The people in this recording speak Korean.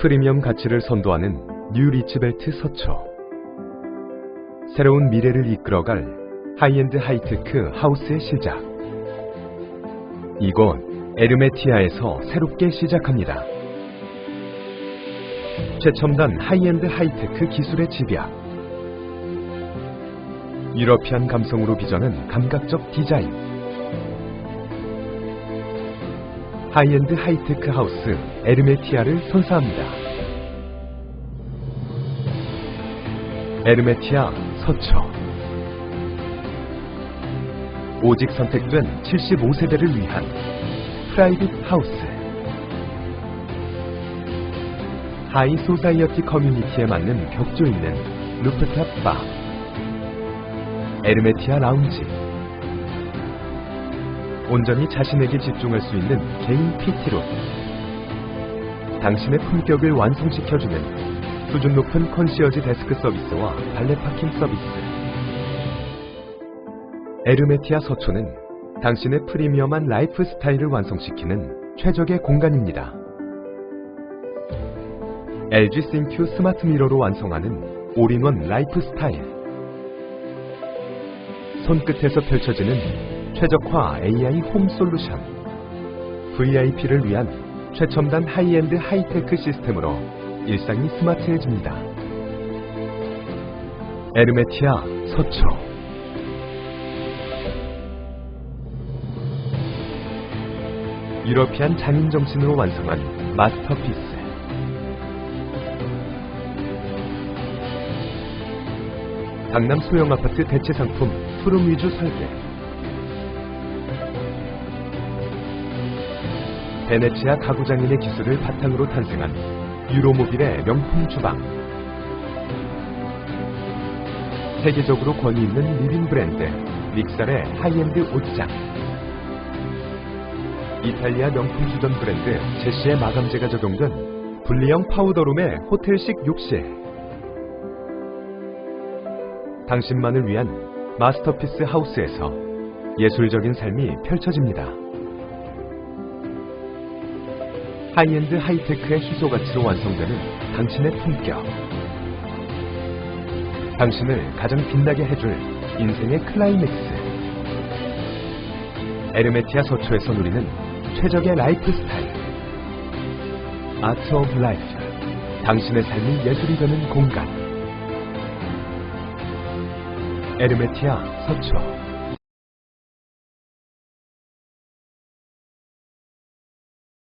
프리미엄 가치를 선도하는 뉴 리츠벨트 서초. 새로운 미래를 이끌어갈 하이엔드 하이테크 하우스의 시작. 이곳 에르메티아에서 새롭게 시작합니다. 최첨단 하이엔드 하이테크 기술의 집약. 유러피안 감성으로 빚어낸 감각적 디자인. 하이엔드 하이테크 하우스 에르메티아를 선사합니다. 에르메티아 서초. 오직 선택된 75세대를 위한 프라이빗 하우스. 하이 소사이어티 커뮤니티에 맞는 격조 있는 루프탑 바. 에르메티아 라운지. 온전히 자신에게 집중할 수 있는 개인 PT룸. 당신의 품격을 완성시켜주는 수준 높은 컨시어지 데스크 서비스와 발레 파킹 서비스. 에르메티아 서초는 당신의 프리미엄한 라이프 스타일을 완성시키는 최적의 공간입니다. LG 싱큐 스마트 미러로 완성하는 올인원 라이프 스타일. 손끝에서 펼쳐지는 최적화 AI 홈 솔루션. VIP를 위한 최첨단 하이엔드 하이테크 시스템으로 일상이 스마트해집니다. 에르메티아 서초. 유러피안 장인 정신으로 완성한 마스터피스. 강남 소형 아파트 대체 상품 푸름 위주 설계. 베네치아 가구장인의 기술을 바탕으로 탄생한 유로모빌의 명품 주방. 세계적으로 권위 있는 리빙 브랜드 믹살의 하이엔드 옷장. 이탈리아 명품 주전 브랜드 제시의 마감재가 적용된 분리형 파우더룸의 호텔식 욕실. 당신만을 위한 마스터피스 하우스에서 예술적인 삶이 펼쳐집니다. 하이엔드 하이테크의 희소 가치로 완성되는 당신의 품격. 당신을 가장 빛나게 해줄 인생의 클라이맥스. 에르메티아 서초에서 누리는 최적의 라이프 스타일. 아트 오브 라이프. 당신의 삶이 예술이 되는 공간. 에르메티아 서초.